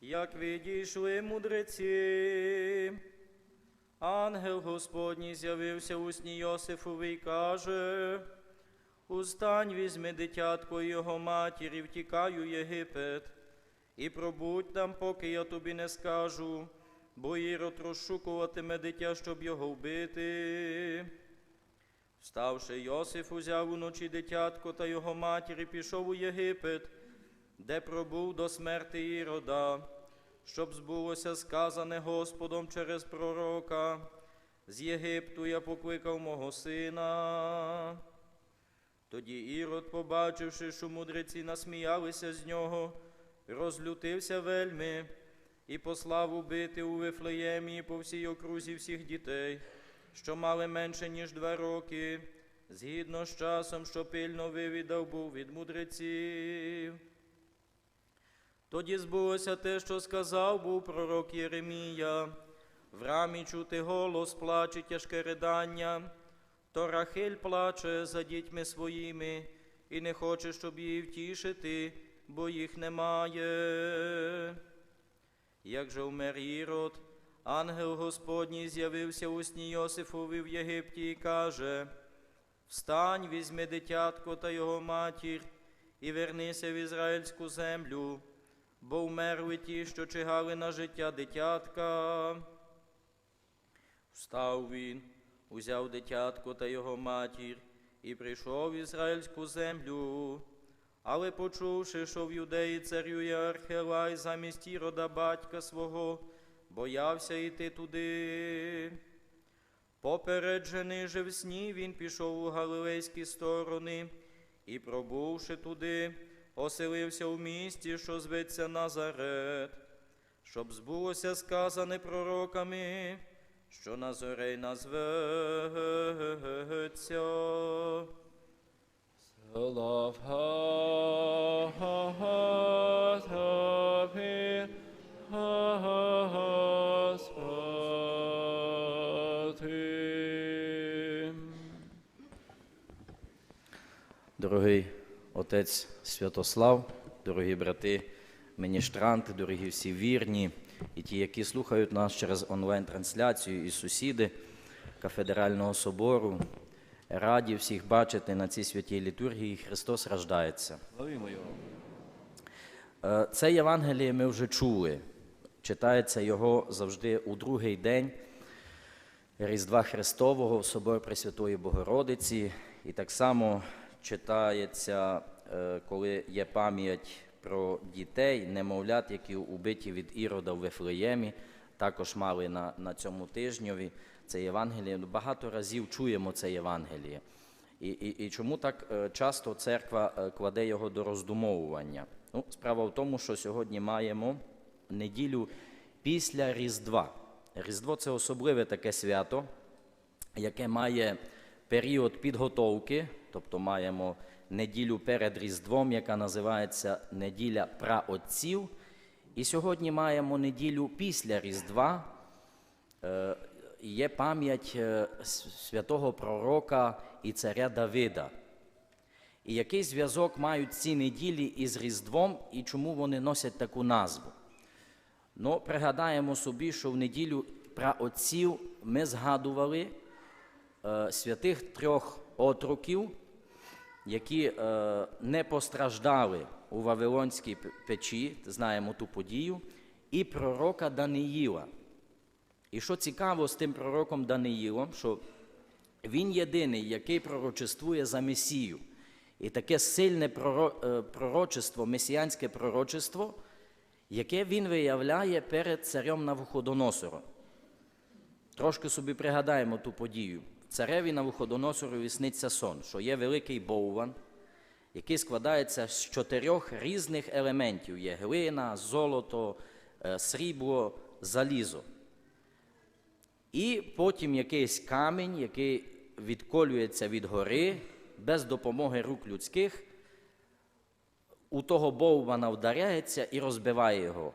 Як відійшли мудреці, ангел Господній з'явився у сні Йосифові й каже, Устань, візьми дитятко і його матір і втікай у Єгипет, і пробудь там, поки я тобі не скажу, бо Ірод розшукуватиме дитя, щоб його вбити. Вставши, Йосиф узяв уночі дитятко та його матір і пішов у Єгипет, де пробув до смерти Ірода, щоб збулося сказане Господом через пророка. З Єгипту я покликав мого сина. Тоді Ірод, побачивши, що мудреці насміялися з нього, розлютився вельми і послав убити у Вифлеємі по всій окрузі всіх дітей, що мали менше, ніж два роки, згідно з часом, що пильно вивідав був від мудреців. Тоді збулося те, що сказав був пророк Єремія. В рамі чути голос, плаче тяжке ридання, то Рахиль плаче за дітьми своїми і не хоче, щоб її втішити, бо їх немає. Як же вмер Ірод, ангел Господній з'явився у сні Йосифові в Єгипті і каже: Встань, візьми дитятко та його матір, і вернися в ізраїльську землю, бо вмерли ті, що чигали на життя дитятка. Встав він, узяв дитятко та його матір і прийшов в ізраїльську землю. Але почувши, що в юдеї царює Архелай замість Ірода батька свого, боявся йти туди. Попереджений же в сні, він пішов у галилейські сторони і, пробувши туди, оселився в місті, що зветься Назарет, щоб збулося сказане пророками, що Назарей назветься. The отець Святослав, дорогі брати міністранти, дорогі всі вірні і ті, які слухають нас через онлайн-трансляцію, і сусіди кафедрального собору, раді всіх бачити на цій святій літургії. Христос рождається. Славімо його. Е, Це Євангеліє ми вже чули. Читається його завжди у другий день Різдва Христового в Собор Пресвятої Богородиці. І так само читається, коли є пам'ять про дітей, немовлят, які убиті від Ірода в Вифлеємі, також мали на, на цьому тижньові це Євангеліє. Багато разів чуємо це Євангеліє. І, і, і чому так е, часто церква е, кладе його до роздумовування? Ну, справа в тому, що сьогодні маємо неділю після Різдва. Різдво це особливе таке свято, яке має період підготовки, тобто маємо неділю перед Різдвом, яка називається неділя праотців. І сьогодні маємо неділю після Різдва, Е, є пам'ять е, святого пророка і царя Давида. І який зв'язок мають ці неділі із Різдвом і чому вони носять таку назву? Ну, пригадаємо собі, що в неділю праотців ми згадували е, святих трьох отроків, які е, не постраждали у Вавилонській печі, знаємо ту подію, і пророка Даниїла. І що цікаво з тим пророком Даниїлом, що він єдиний, який пророчествує за Месію. І таке сильне е, пророчество, месіянське пророчество, яке він виявляє перед царем Навуходоносором. Трошки собі пригадаємо ту подію. Цареві Навуходоносорові сниться сон, що є великий боуван, який складається з чотирьох різних елементів: є глина, золото, е, срібло, залізо. І потім якийсь камінь, який відколюється від гори без допомоги рук людських, у того боввана вдаряється і розбиває його.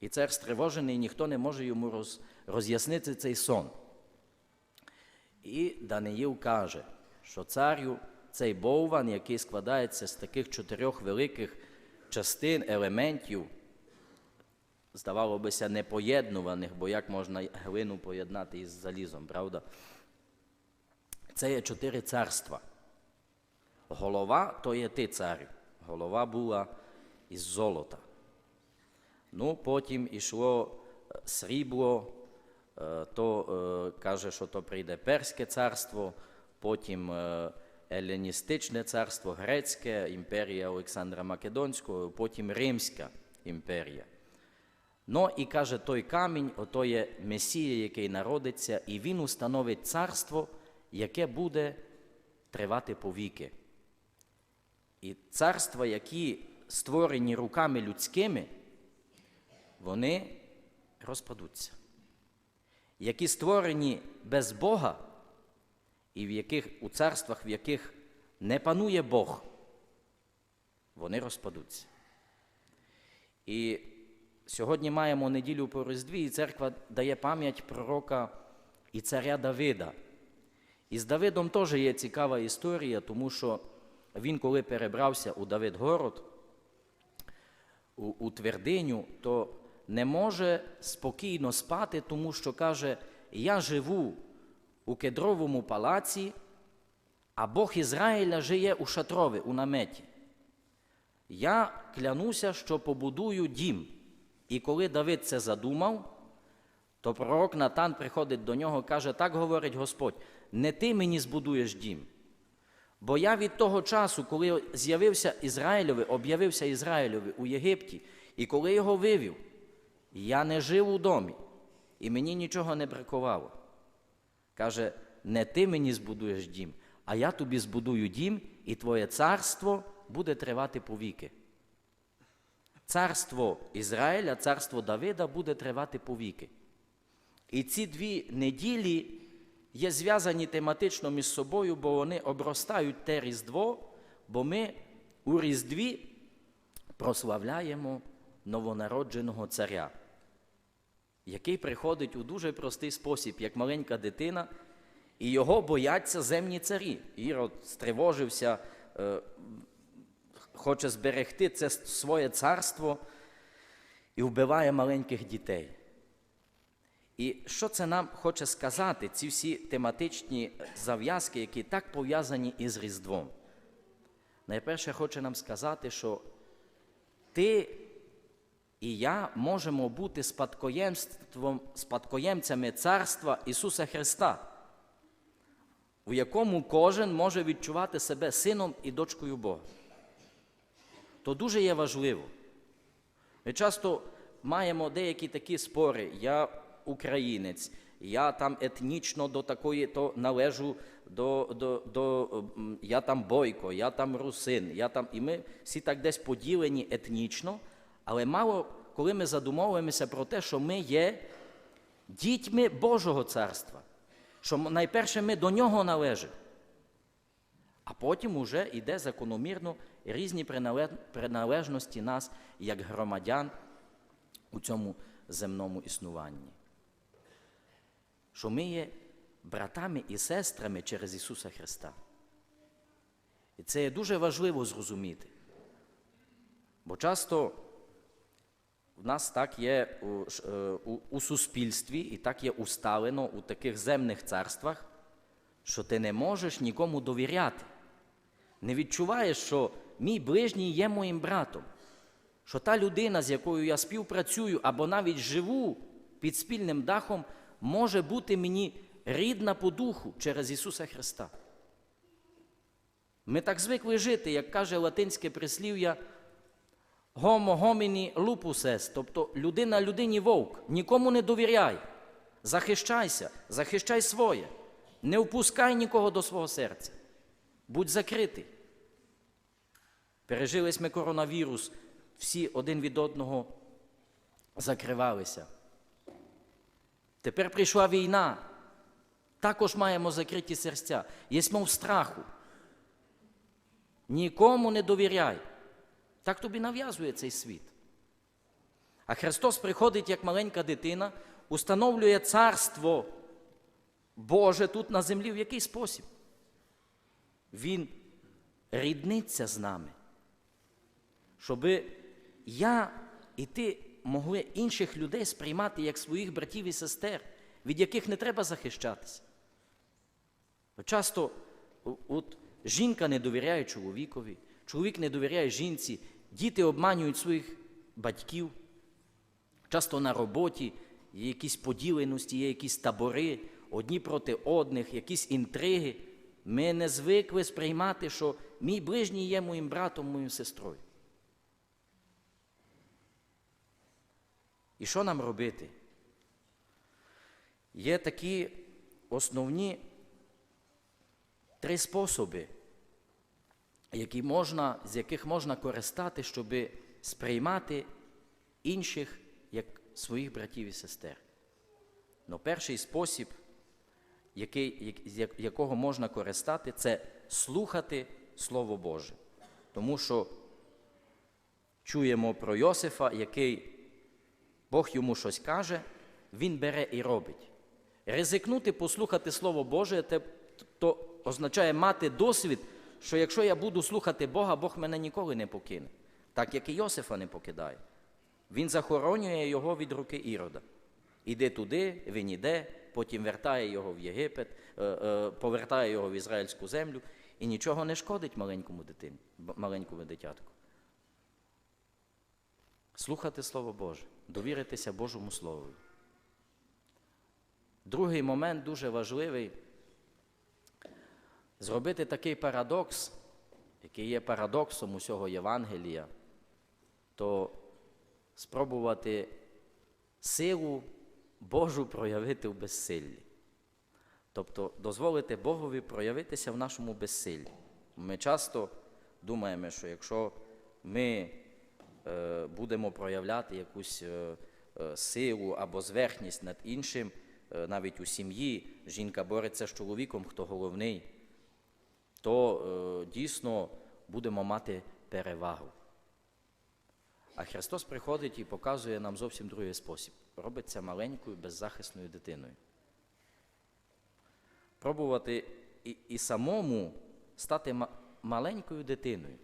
І цар стривожений, ніхто не може йому роз, роз'яснити цей сон. І Даниїл каже, що царю цей бовван, який складається з таких чотирьох великих частин, елементів, здавало бися, непоєднуваних, бо як можна глину поєднати із залізом, правда? Це є чотири царства. Голова то є ти, царю. Голова була із золота. Ну, потім ішло е, срібло, то е, каже, що то прийде Перське царство, потім е, Еленістичне царство, Грецьке, імперія Олександра Македонського, потім Римська імперія. Ну і каже, той камінь, ото є Месія, який народиться, і він установить царство, яке буде тривати повіки. І царства, які створені руками людськими, вони розпадуться. Які створені без Бога, і в яких, у царствах, в яких не панує Бог, вони розпадуться. І сьогодні маємо неділю по Різдві, і церква дає пам'ять пророка і царя Давида. І з Давидом теж є цікава історія, тому що він, коли перебрався у Давидгород, у, у твердиню, то не може спокійно спати, тому що каже: Я живу у кедровому палаці, а Бог Ізраїля жиє у шатрові, у наметі. Я клянуся, що побудую дім. І коли Давид це задумав, то пророк Натан приходить до нього і каже: Так говорить Господь, не ти мені збудуєш дім. Бо я від того часу, коли з'явився Ізраїльові, об'явився Ізраїльові у Єгипті, і коли його вивів, я не жив у домі, і мені нічого не бракувало. Каже, не ти мені збудуєш дім, а я тобі збудую дім, і твоє царство буде тривати повіки. Царство Ізраїля, царство Давида буде тривати повіки. І ці дві неділі є зв'язані тематично між собою, бо вони обростають те Різдво, бо ми у Різдві прославляємо новонародженого царя, який приходить у дуже простий спосіб, як маленька дитина, і його бояться земні царі. Ірод стривожився, е, хоче зберегти це своє царство і вбиває маленьких дітей. І що це нам хоче сказати, ці всі тематичні зав'язки, які так пов'язані із Різдвом? Найперше хоче нам сказати, що ти і я можемо бути спадкоємством, спадкоємцями Царства Ісуса Христа, у якому кожен може відчувати себе сином і дочкою Бога. То дуже є важливо. Ми часто маємо деякі такі спори. Я українець, я там етнічно до такої, то належу до, до, до я там бойко, я там русин, я там. І ми всі так десь поділені етнічно, але мало коли ми задумовуємося про те, що ми є дітьми Божого царства, що найперше ми до нього належимо. А потім уже йде закономірно різні приналежності нас як громадян у цьому земному існуванні. Що ми є братами і сестрами через Ісуса Христа. І це є дуже важливо зрозуміти. Бо часто в нас так є е, у, у суспільстві і так є усталено у таких земних царствах, що ти не можеш нікому довіряти. Не відчуваєш, що мій ближній є моїм братом, що та людина, з якою я співпрацюю або навіть живу під спільним дахом, може бути мені рідна по духу через Ісуса Христа. Ми так звикли жити, як каже латинське прислів'я homini lupus est, тобто людина людині вовк, нікому не довіряй, захищайся, захищай своє, не впускай нікого до свого серця, будь закритий. Пережились ми коронавірус, всі один від одного закривалися. Тепер прийшла війна. Також маємо закриті серця. Єсмо в страху. Нікому не довіряй. Так тобі нав'язує цей світ. А Христос приходить як маленька дитина, установлює царство Боже тут на землі в який спосіб? Він рідниться з нами, щоби я і ти могли інших людей сприймати як своїх братів і сестер, від яких не треба захищатися. Часто от, жінка не довіряє чоловікові, чоловік не довіряє жінці, діти обманюють своїх батьків. Часто на роботі є якісь поділеності, є якісь табори, одні проти одних, якісь інтриги. Ми не звикли сприймати, що мій ближній є моїм братом, моєю сестрою. І що нам робити? Є такі основні три способи, які можна, з яких можна користати, щоб сприймати інших як своїх братів і сестер. Ну, перший спосіб, який, якого можна користати, це слухати Слово Боже. Тому що чуємо про Йосифа, який Бог йому щось каже, він бере і робить. Ризикнути послухати Слово Боже, то означає мати досвід, що якщо я буду слухати Бога, Бог мене ніколи не покине, так як і Йосифа не покидає. Він захоронює його від руки Ірода. Іде туди, він іде, потім вертає його в Єгипет, е, е, повертає його в ізраїльську землю і нічого не шкодить маленькому дитині, маленькому дитятку. Слухати Слово Боже, довіритися Божому Слову. Другий момент дуже важливий зробити такий парадокс, який є парадоксом усього Євангелія, то спробувати силу Божу проявити в безсиллі. Тобто дозволити Богові проявитися в нашому безсиллі. Ми часто думаємо, що якщо ми е, будемо проявляти якусь е, е, силу або зверхність над іншим, е, навіть у сім'ї жінка бореться з чоловіком, хто головний, то е, дійсно будемо мати перевагу. А Христос приходить і показує нам зовсім другий спосіб. Робиться маленькою, беззахисною дитиною. Пробувати і, і самому стати маленькою дитиною.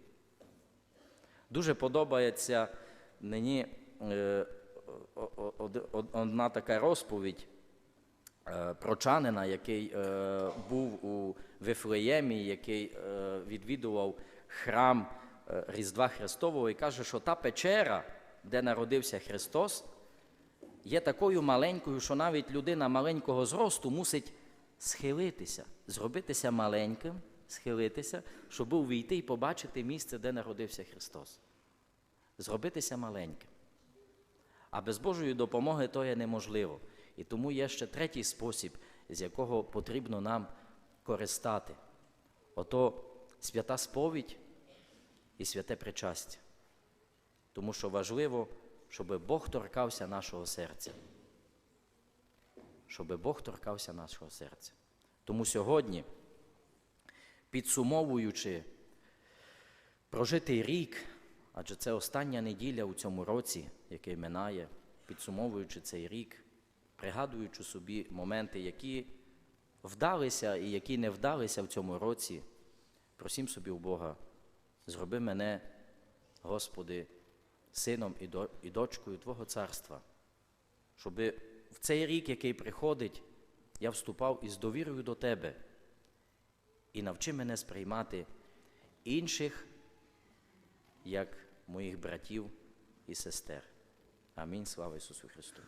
Дуже подобається мені е, одна така розповідь прочанина, який е, був у Вифлеємі, який е, відвідував храм е, Різдва Христового і каже, що та печера, де народився Христос, є такою маленькою, що навіть людина маленького зросту мусить схилитися, зробитися маленьким, схилитися, щоб увійти і побачити місце, де народився Христос. Зробитися маленьким. А без Божої допомоги то є неможливо. І тому є ще третій спосіб, з якого потрібно нам користати. Ото свята сповідь і святе причастя. Тому що важливо, щоб Бог торкався нашого серця. Щоб Бог торкався нашого серця. Тому сьогодні, підсумовуючи прожитий рік, адже це остання неділя у цьому році, який минає, підсумовуючи цей рік, пригадуючи собі моменти, які вдалися і які не вдалися в цьому році, просім собі у Бога, зроби мене, Господи, сином і дочкою Твого царства, щоб в цей рік, який приходить, я вступав із довірою до Тебе і навчи мене сприймати інших як моїх братів і сестер. Амінь. Слава Ісусу Христу.